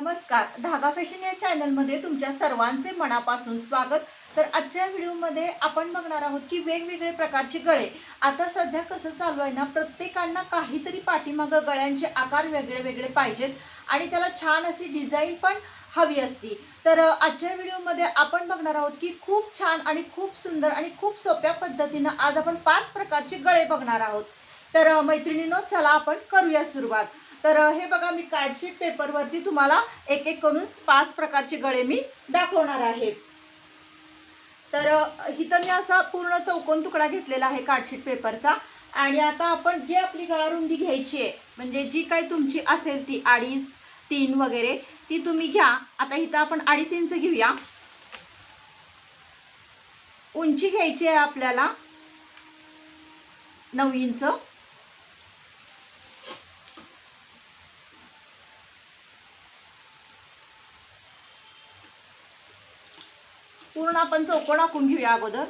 नमस्कार. धागा फॅशन या चॅनलमध्ये तुमच्या सर्वांचे मनापासून स्वागत. तर आजच्या व्हिडिओमध्ये आपण बघणार आहोत की वेगवेगळे प्रकारचे गळे. आता सध्या कसं चालू आहे ना प्रत्येकांना काहीतरी पाठीमागं गळ्यांचे आकार वेगळे वेगळे पाहिजेत आणि त्याला छान अशी डिझाईन पण हवी असती. तर आजच्या व्हिडिओमध्ये आपण बघणार आहोत की खूप छान आणि खूप सुंदर आणि खूप सोप्या पद्धतीनं आज आपण पाच प्रकारचे गळे बघणार आहोत. तर मैत्रिणीनो मैत्रिणींनो चला आपण करूया सुरुवात. तर हे बघा मी कार्डशीट पेपरवरती तुम्हाला एक एक करून पाच प्रकारचे गळे मी दाखवणार आहे. तर इथं मी असा पूर्ण चौकोन तुकडा घेतलेला आहे कार्डशीट पेपरचा. आणि आता आपण जी आपली गळारुंदी घ्यायची आहे म्हणजे जी काही तुमची असेल ती अडीच तीन वगैरे ती तुम्ही घ्या. आता इथं आपण अडीच इंच घेऊया. उंची घ्यायची आहे आपल्याला नऊ इंच. पूर्ण आपण चौकोन आखून घेऊया अगोदर.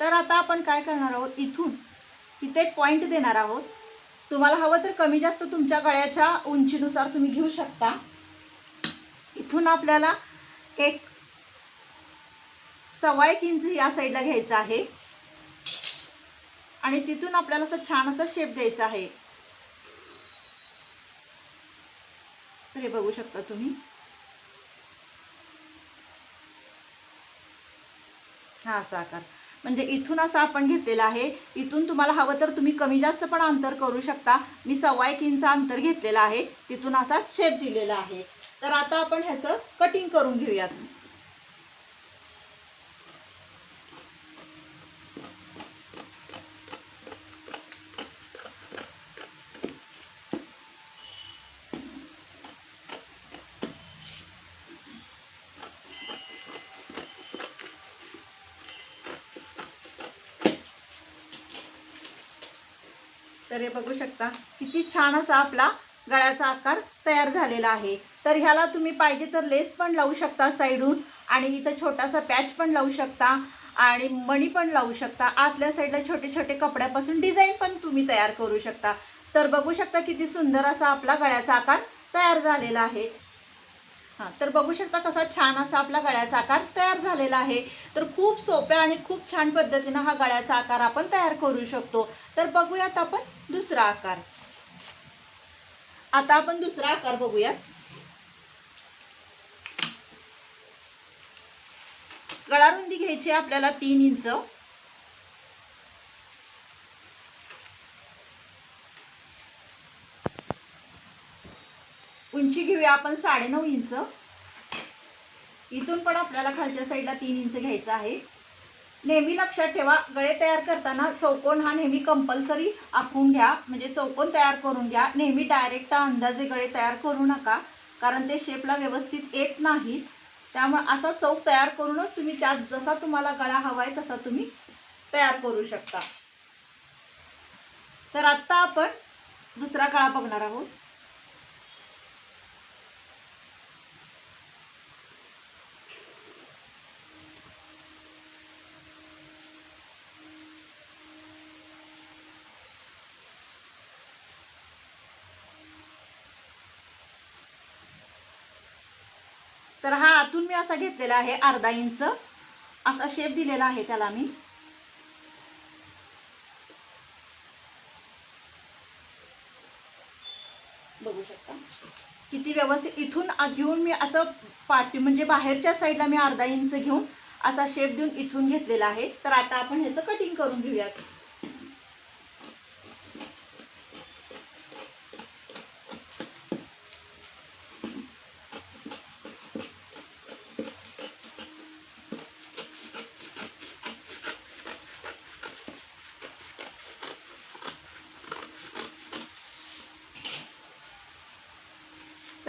तर आता आपण काय करणार आहोत? इथून इथे एक पॉईंट देणार आहोत. तुम्हाला हवं तर कमी जास्त तुमच्या गळ्याच्या उंचीनुसार तुम्ही घेऊ शकता. इथून आपल्याला एक सव्वा एक इंच या साईडला घ्यायचं आहे. आणि तिथून आपल्याला असं छान असा शेप द्यायचा आहे. तर हे बघू शकता तुम्ही. हा असा आकार. म्हणजे इथून असं आपण घेतलेला आहे. इथून तुम्हाला हवं तर तुम्ही कमी जास्त पण अंतर करू शकता. मी सव्वा एक इंच अंतर घेतलेलं आहे. तिथून असा शेप दिलेला आहे. तर आता आपण ह्याचं कटिंग करून घेऊयात. तर हे बघू शकता किती छान असा आपला गळ्याचा आकार तयार झालेला आहे. तर ह्याला तुम्ही पाहिजे तर लेस पण लावू शकता साईडून आणि इथं छोटासा पॅच पण लावू शकता आणि मणी पण लावू शकता. आतल्या साईडला छोटे छोटे कपड्यापासून डिझाईन पण तुम्ही तयार करू शकता. तर बघू शकता किती सुंदर असा आपला गळ्याचा आकार तयार झालेला आहे. हां तर बघू शकता कसा छान असा आपला गळ्याचा आकार तयार झालेला आहे. तर खूप सोप्या आणि खूप छान पद्धतीनं हा गळ्याचा आकार आपण तयार करू शकतो. तर बघूयात आपण दुसरा आकार. आता आपण दुसरा आकार बघूयात. गळारुंदी घ्यायची आहे आपल्याला तीन इंच. उंची घेऊया आपण साडेनऊ इंच. इथून पण आपल्याला खालच्या साईडला तीन इंच घ्यायचं आहे. नेहमी लक्षात ठेवा गळे तयार करताना चौकोन हा नेहमी कंपल्सरी आखून घ्या. म्हणजे चौकोन तयार करून घ्या. नेहमी डायरेक्ट अंदाजे गळे तयार करू नका कारण ते शेपला व्यवस्थित येत नाहीत त्यामुळे असा चौक तयार करूनच तुम्ही त्यात जसा तुम्हाला गळा हवा आहे तसा तुम्ही तयार करू शकता. तर आत्ता आपण दुसरा गळा बघणार आहोत. तर हा आतून मी असा घेतलेला आहे अर्धा इंच. असा शेप दिलेला आहे त्याला मी. बघू शकता. किती व्यवस्थित इथून घेऊन मी असं पाठी म्हणजे बाहेरच्या साईडला मी अर्धा इंच घेऊन असा शेप देऊन इथून घेतलेला आहे. तर आता आपण ह्याचं कटिंग करून घेऊयात.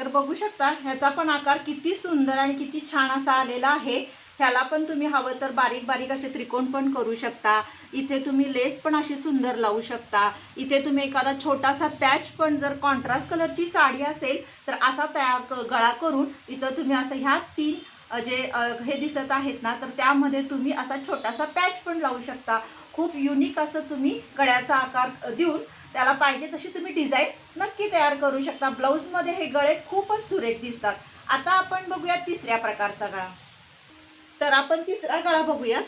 तर बघू शकता ह्याचा पण आकार किती सुंदर आणि किती छान असा आलेला आहे. ह्याला पण तुम्ही हवं तर बारीक बारीक असे त्रिकोण पण करू शकता. इथे तुम्ही लेस पण अशी सुंदर लावू शकता. इथे तुम्ही एखादा छोटासा पॅच पण जर कॉन्ट्रास्ट कलरची साडी असेल तर असा तयार क- गळा करून इथं तुम्ही असं ह्या तीन जे हे दिसत आहेत ना तर त्यामध्ये तुम्ही असा छोटासा पॅच पण लावू शकता. खूप युनिक असं तुम्ही गळ्याचा आकार देऊन त्याला पाहिजे तशी तुम्ही डिझाईन नक्की तयार करू शकता. ब्लाऊजमध्ये हे गळे खूपच सुरेख दिसतात. आता आपण बघूया तिसऱ्या प्रकारचा गळा. तर आपण तिसरा गळा बघूयात.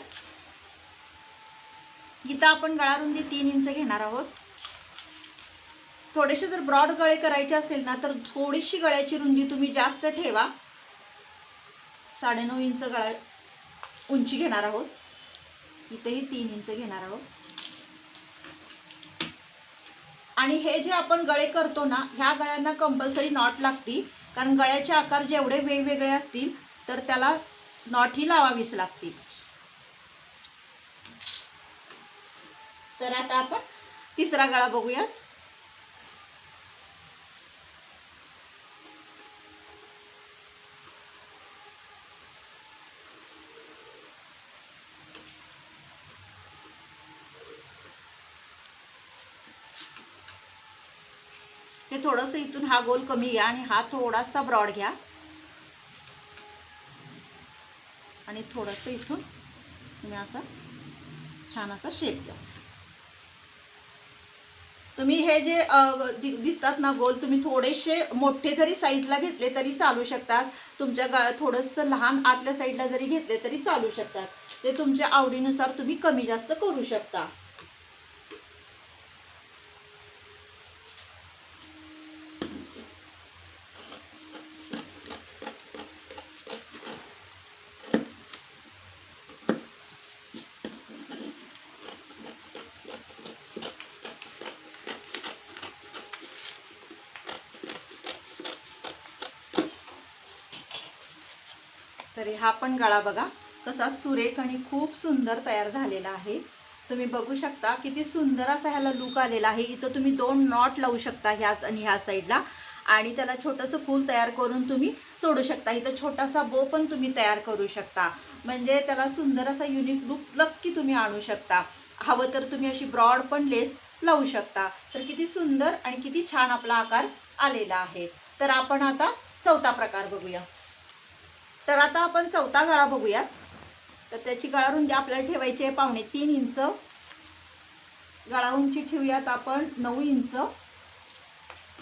इथं आपण गळा रुंदी तीन इंच घेणार आहोत. थोडेसे जर ब्रॉड गळे करायचे असेल ना तर थोडीशी गळ्याची रुंदी तुम्ही जास्त ठेवा. साडेनऊ इंच गळा उंची घेणार आहोत. इथेही तीन इंच घेणार आहोत. आणि हे जे आपण गळे करतो ना ह्या गळ्यांना कंपल्सरी नॉट लागती कारण गळ्याचे आकार जेवढे वेगवेगळे असतील तर त्याला नॉट ही लावावीच लागते तर आता आपण तिसरा गळा बघूयात. हे थोडंसं इथून हा गोल कमी घ्या आणि हा थोडासा ब्रॉड घ्या. आणि थोडंसं इथून तुम्ही असा छान असा शेप द्या तुम्ही हे जे दिसतात ना गोल तुम्ही थोडेसे मोठे जरी साईजला घेतले तरी चालू शकतात. तुमच्या गा थोडंसं लहान आतल्या साईडला जरी घेतले तरी चालू शकतात. ते तुमच्या आवडीनुसार तुम्ही कमी जास्त करू शकता. तर हा पण गळा बघा. कसा सुरेख आणि खूप सुंदर तयार झालेला आहे. तुम्ही बघू शकता किती सुंदर असा ह्याला लुक आलेला आहे. इथं तुम्ही दोन नॉट लावू शकता ह्याच आणि ह्या साईडला आणि त्याला छोटंसं फूल तयार करून तुम्ही सोडू शकता. इथं छोटासा बो पण तुम्ही तयार करू शकता. म्हणजे त्याला सुंदर असा युनिक लुक नक्की तुम्ही आणू शकता. हवं तर तुम्ही अशी ब्रॉड पण लेस लावू शकता. तर किती सुंदर आणि किती छान आपला आकार आलेला आहे. तर आपण आता चौथा प्रकार बघूया. तर आता आपण चौथा गळा बघूयात. तर त्याची गळा रुंदी आपल्याला ठेवायची आहे पावणे तीन इंच. गळा उंची ठेवूयात आपण नऊ इंच.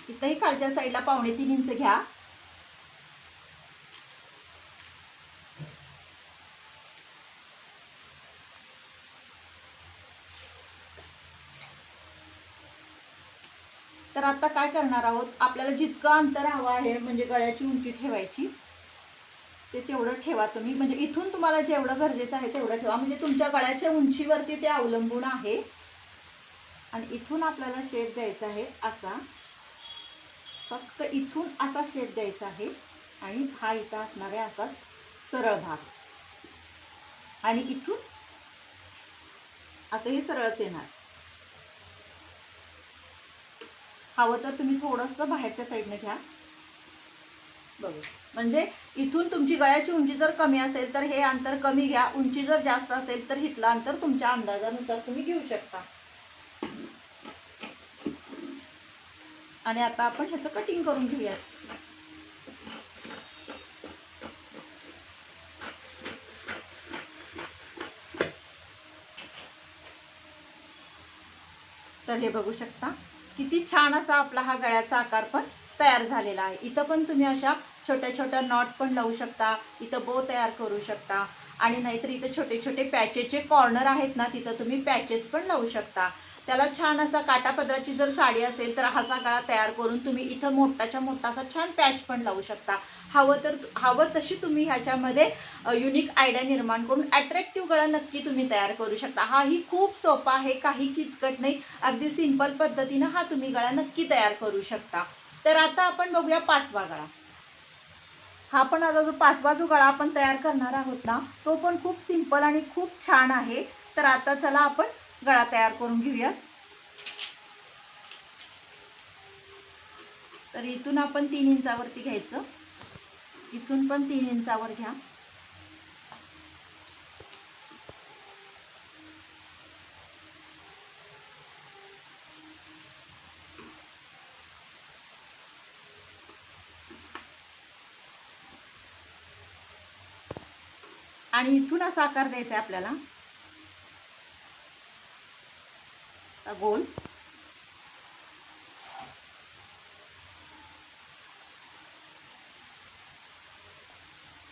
इथंही खालच्या साईडला पावणे तीन इंच घ्या. तर आता काय करणार आहोत? आपल्याला जितकं अंतर हवं आहे म्हणजे गळ्याची उंची ठेवायची ते तेवढं ठेवा तुम्ही. म्हणजे इथून तुम्हाला जेवढं गरजेचं आहे तेवढं ठेवा. म्हणजे तुमच्या गळ्याच्या उंचीवरती ते अवलंबून आहे. आणि इथून आपल्याला शेप द्यायचा आहे असा. फक्त इथून असा शेप द्यायचा आहे. आणि हा इथं असणार आहे असाच सरळ भाग. आणि इथून असं हे सरळच येणार. हवं तर तुम्ही थोडंसं बाहेरच्या साईडनं घ्या. बघू. म्हणजे इथून तुमची गळ्याची उंची जर कमी असेल तर हे अंतर कमी घ्या. उंची जर जास्त असेल तर इथलं अंतर तुमच्या अंदाजानुसार तुम्ही घेऊ शकता. आणि आता आपण ह्याचं कटिंग करून घेऊयात. तर हे बघू शकता. किती छान असा आपला हा गळ्याचा आकार पण तयार झालेला आहे. इथं पण तुम्ही अशा छोट्या छोट्या नॉट पण लावू शकता इथं बो तयार करू शकता. आणि नाहीतर इथं छोटे छोटे पॅचेसचे कॉर्नर आहेत ना तिथं तुम्ही पॅचेस पण लावू शकता. त्याला छान असा काटापदराची जर साडी असेल तर हा गळा तयार करून तुम्ही इथं मोठाच्या मोठा असा छान पॅच पण लावू शकता. हवं तर हवं तशी तुम्ही ह्याच्यामध्ये युनिक आयडिया निर्माण करून अट्रॅक्टिव्ह गळा नक्की तुम्ही तयार करू शकता. हाही खूप सोपा आहे काही किचकट नाही. अगदी सिंपल पद्धतीनं हा तुम्ही गळा नक्की तयार करू शकता. तर आता आपण बघूया पाचवा गळा. हा पण आता जो पाचवा जो गळा आपण तयार करणार आहोत ना तो पण खूप सिंपल आणि खूप छान आहे. तर आता चला आपण गळा तयार करून घेऊया. तर इथून आपण तीन इंचावरती घ्यायचं. इथून पण तीन इंचावर घ्या. आणि इथून असा आकार द्यायचा आहे आपल्याला. गोल.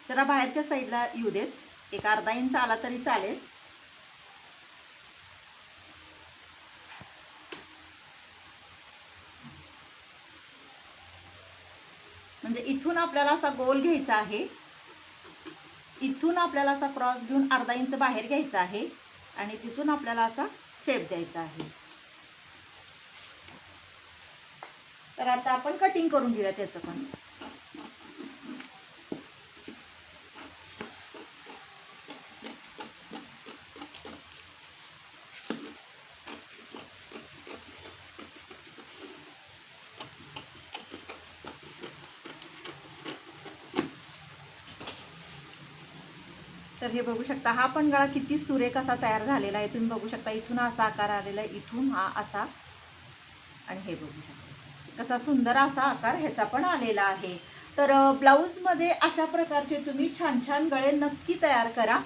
जरा बाहेरच्या साईडला येऊ देत. एक अर्धा इंच आला तरी चालेल. म्हणजे इथून आपल्याला असा गोल घ्यायचा आहे. इथून आपल्याला असा क्रॉस घेऊन अर्धा इंच बाहेर घ्यायचा आहे आणि तिथून आपल्याला असा शेप द्यायचा आहे. तर आता आपण कटिंग करून घेऊया त्याचं पण. हे बघू शकता. हा पण गळा किती सुरेख असा तयार झालेला आहे. तुम्ही बघू शकता इथून असा आकार आलेला आहे. इथून हा असा. आणि हे बघू शकता. कसा सुंदर असा आकार ह्याचा पण आलेला आहे. तर ब्लाऊजमध्ये अशा प्रकारचे तुम्ही छान छान गळे नक्की तयार करा.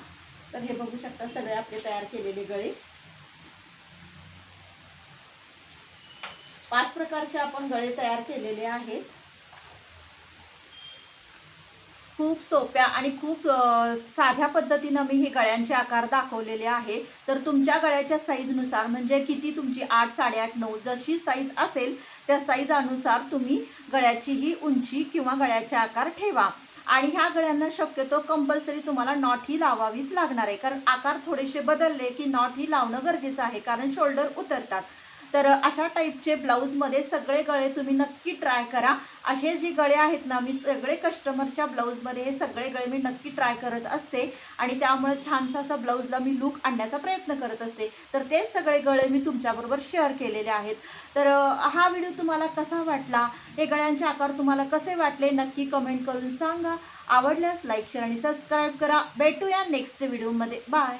तर हे बघू शकता सगळे आपले तयार केलेले गळे. पाच प्रकारचे आपण गळे तयार केलेले आहेत. खूप सोप्या आणि खूप साध्या पद्धतीनं मी हे गळ्यांचे आकार दाखवलेले आहे. तर तुमच्या गळ्याच्या साईजनुसार म्हणजे किती तुमची आठ साडेआठ नऊ जशी साईज असेल त्या साईज अनुसार तुम्ही गळ्याची ही उंची किंवा गळ्याचे आकार ठेवा. आणि ह्या गळ्यांना शक्यतो कंपल्सरी तुम्हाला नॉट ही लावावीच लागणार आहे. कारण आकार थोडेसे बदलले की नॉट ही लावणं गरजेचं आहे. कारण शोल्डर उतरतात. तर अशा टाईपचे ब्लाऊजमध्ये सगळे गळे तुम्ही नक्की ट्राय करा. असे जे गळे आहेत ना मी सगळे कस्टमरच्या ब्लाऊजमध्ये हे सगळे गळे मी नक्की ट्राय करत असते. आणि त्यामुळे छानसा असा ब्लाऊजला मी लूक आणण्याचा प्रयत्न करत असते. तर तेच सगळे गळे मी तुमच्याबरोबर शेअर केलेले आहेत. तर हा व्हिडिओ तुम्हाला कसा वाटला? हे गळ्यांचे आकार तुम्हाला कसे वाटले? नक्की कमेंट करून सांगा. आवडल्यास लाईक शेअर आणि सबस्क्राईब करा. भेटूया नेक्स्ट व्हिडिओमध्ये बाय